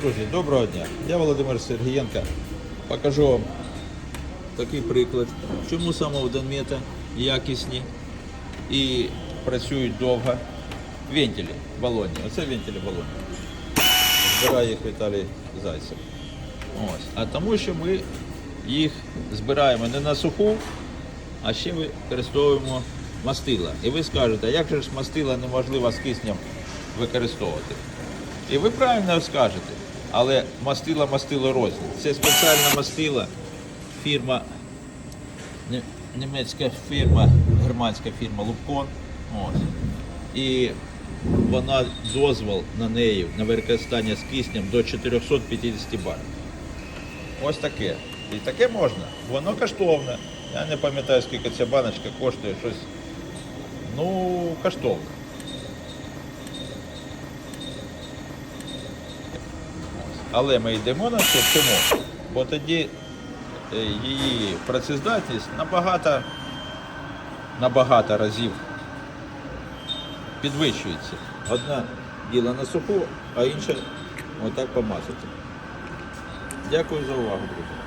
Друзі, доброго дня. Я Володимир Сергієнко. Покажу вам такий приклад, чому саме водомети якісні і працюють довго. Вентилі балонні. Оце вентилі балонні. Збирає їх Віталій Зайцев. Ось. А тому, що ми їх збираємо не на суху, а ще використовуємо мастила. І ви скажете, як же ж мастила неможливо з киснем використовувати? І ви правильно скажете, але мастила мастило рознь. Це спеціальна мастила, фірма, німецька фірма, германська фірма Лубкон. І вона дозвол на неї на використання з киснем до 450 барів. Ось таке. І таке можна. Воно коштовне. Я не пам'ятаю, скільки ця баночка коштує щось. Ну, коштовне. Але ми йдемо на це чому? Бо тоді е, її працездатність набагато, набагато разів підвищується. Одна діла на суху, а інша отак помазати. Дякую за увагу, друзі.